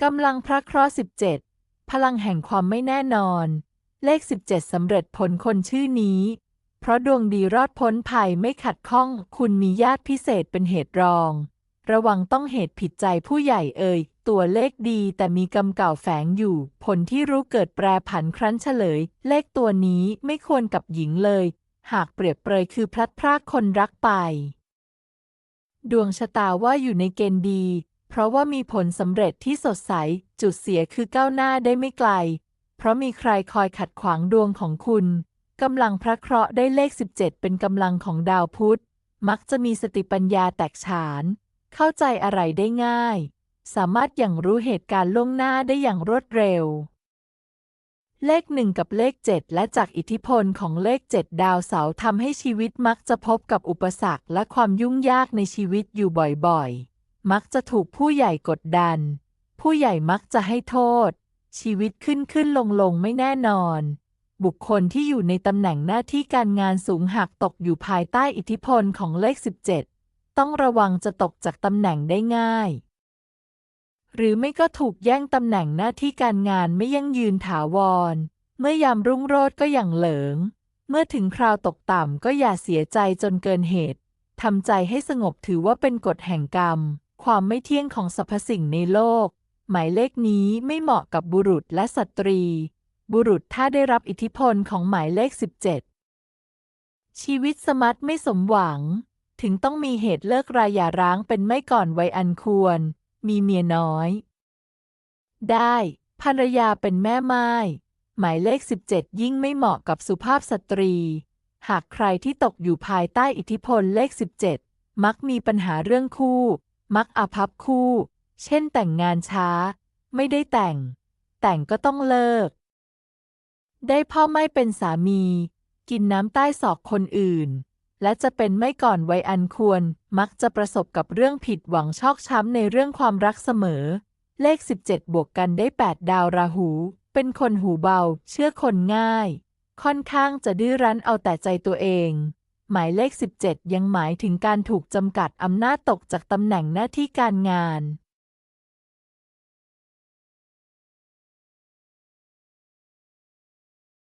กำลังพระเคราะห์17 พลังแห่งความไม่แน่นอน เลข 17 สำเร็จผลคนชื่อนี้ เพราะดวงดีรอดพ้นภัยไม่ขัดข้อง คุณมีญาติพิเศษเป็นเหตุรอง ระวังต้องเหตุผิดใจผู้ใหญ่เอ่ย ตัวเลขดีแต่มีกรรมเก่าแฝงอยู่ ผลที่รู้เกิดแปรผันครั้นเฉลย เลขตัวนี้ไม่ควรกับหญิงเลย หากเปรียบเปรยคือพลัดพรากคนรักไป ดวงชะตาว่าอยู่ในเกณฑ์ดี เพราะว่ามีผลสำเร็จที่สดใส จุดเสียคือก้าวหน้าได้ไม่ไกล เพราะมีใครคอยขัดขวางดวงของคุณกำลังพระเคราะห์ได้เลข 17 เป็นกำลังของดาวพุธ มักจะมีสติปัญญาแตกฉาน เข้าใจอะไรได้ง่าย สามารถอย่างรู้เหตุการณ์ล่วงหน้าได้อย่างรวดเร็ว เลขหนึ่งกับเลข 7 และจากอิทธิพลของเลข 7 ดาวเสาร์ทำให้ชีวิตมักจะพบกับอุปสรรคและความยุ่งยากในชีวิตอยู่บ่อยๆ มักจะถูกผู้ใหญ่กดดัน ผู้ใหญ่มักจะให้โทษ ชีวิตขึ้นขึ้นลงลงไม่แน่นอน บุคคลที่อยู่ในตำแหน่งหน้าที่การงานสูงหากตกอยู่ภายใต้อิทธิพลของเลข 17 ต้องระวังจะตกจากตำแหน่งได้ง่าย หรือไม่ก็ถูกแย่งตำแหน่งหน้าที่การงานไม่ยั่งยืนถาวร เมื่อยามรุ่งโรจน์ก็อย่างเหลิง เมื่อถึงคราวตกต่ำก็อย่าเสียใจจนเกินเหตุทำใจให้สงบถือว่าเป็นกฎแห่งกรรม ความไม่เที่ยงของสรรพสิ่งในโลก หมายเลขนี้ไม่เหมาะกับบุรุษและสตรี บุรุษถ้าได้รับอิทธิพลของหมายเลข 17 ชีวิตสมัตไม่สมหวัง ถึงต้องมีเหตุเลิกรายหย่าร้างเป็นไม่ก่อนวัยอันควร มีเมียน้อย ได้ภรรยาเป็นแม่ไม้หมายเลข 17 ยิ่งไม่เหมาะกับสุภาพสตรี หากใครที่ตกอยู่ภายใต้อิทธิพลเลข 17 มักมีปัญหาเรื่องคู่ มักอาภัพคู่ เช่นแต่งงานช้า ไม่ได้แต่ง แต่งก็ต้องเลิก ได้พ่อไม่เป็นสามี กินน้ำใต้ศอกคนอื่น และจะเป็นไม่ก่อนวัยอันควร มักจะประสบกับเรื่องผิดหวังชอกช้ำในเรื่องความรักเสมอ เลข 17 บวกกันได้ 8 ดาวราหู เป็นคนหูเบา เชื่อคนง่าย ค่อนข้างจะดื้อรั้นเอาแต่ใจตัวเอง หมายเลข 17 ยังหมายถึงการถูกจำกัดอำนาจตกจากตำแหน่งหน้าที่การงาน